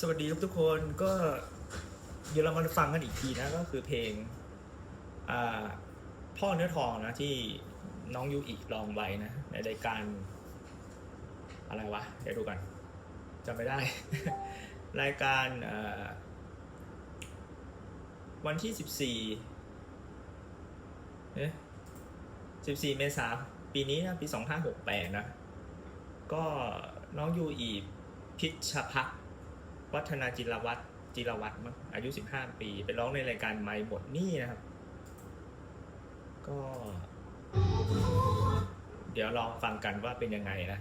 สวัสดีครับทุกคนก็เดี๋ยวเรามาฟังกันอีกทีนะก็คือเพลงพ่อเนื้อทองนะที่น้องยูอิลองไว้นะ ในรายการ อะไรวะ เดี๋ยวดูกันจำไม่ได้ รายการวันที่สิบสี่เอ๊ะสิบสี่เมษาปีนี้นะปีสองห้าหกแปดนะ ก็น้องยูอีพิชพัก วัฒนาจิรวัตรจิรวัตรมั้งอายุ 15 ปี ไปร้องในรายการไม่หมดนี่นะครับ ก็ เดี๋ยวลองฟังกันว่าเป็นยังไงนะ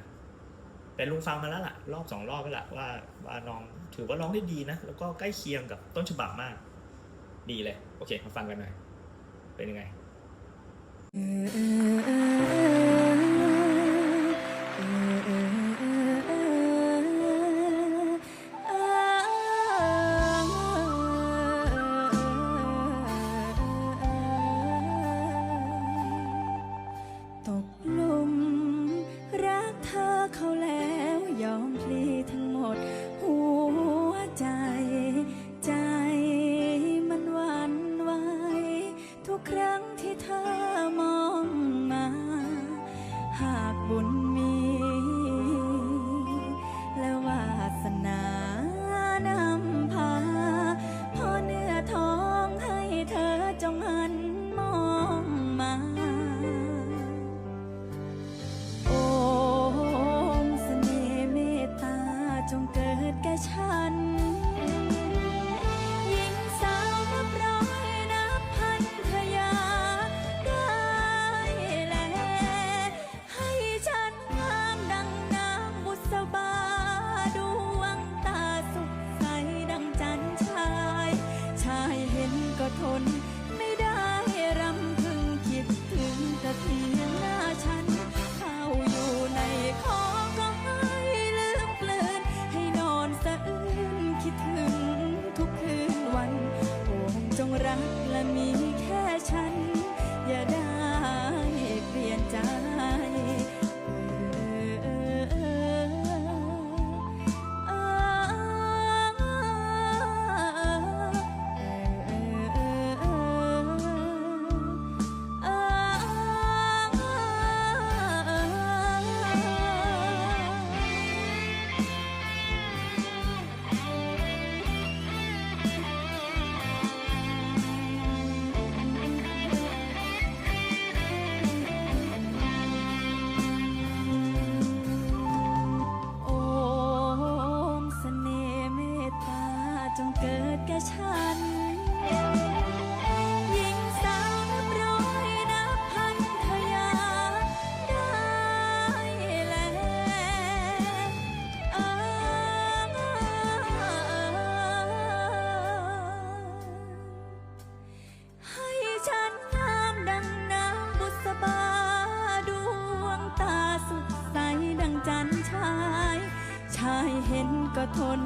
แต่ลุงฟังมาแล้วล่ะ รอบสองรอบแล้วล่ะว่าว่าน้องถือว่าร้องได้ดีนะ แล้วก็ใกล้เคียงกับต้นฉบับมาก ดีเลย โอเค มาฟังกันหน่อย เป็นยังไง แทน เกิดแก่ฉัน หญิงสาวนับร้อยนับพันทยาได้แลเออให้ฉันงามดังนางบุษบาดวงตาสุขใสดังจันทร์ชาย ชายเห็นก็ทน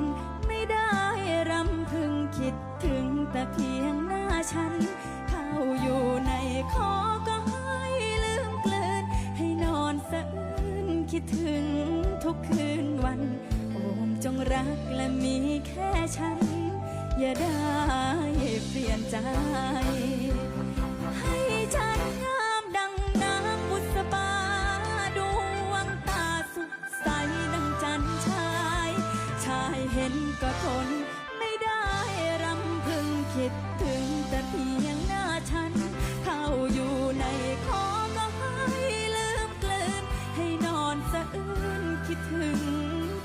รักและมีแค่ฉัน อย่าได้เปลี่ยนใจ ให้ฉันงามดังนางบุษบาดวงตาสุขใสดังจันชาย ชายเห็นก็ทนไม่ได้รำพึงคิดถึง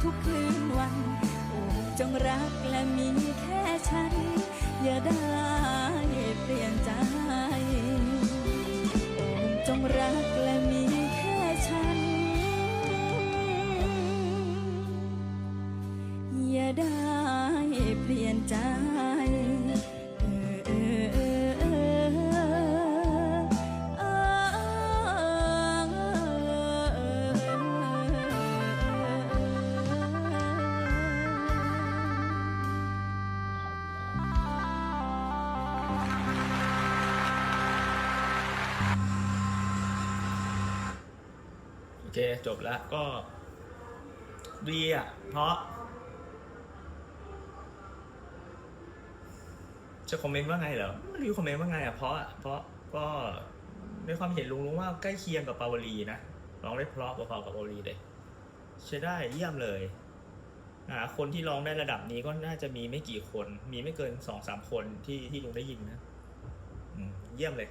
ทุกคืนวันโอ้จงรักและมีแค่ฉัน อย่าได้เปลี่ยนใจ โอ้จงรัก เคจบแล้วก็ ดีอะ เพราะ จะคอมเมนต์ว่าไงเหรอไม่รู้คอมเมนต์ว่าไงอะเพราะเพราะก็ในความเห็นลุงลุงว่าใกล้เคียงกับปาวลีนะร้องได้เพราะพอๆกับปาวลีเลยใช้ได้เยี่ยมเลยอ่าคนที่ร้องได้ระดับนี้ก็น่าจะมีไม่กี่คน มีไม่เกินสองสามคนที่ที่ลุงได้ยินนะอืมเยี่ยมเลย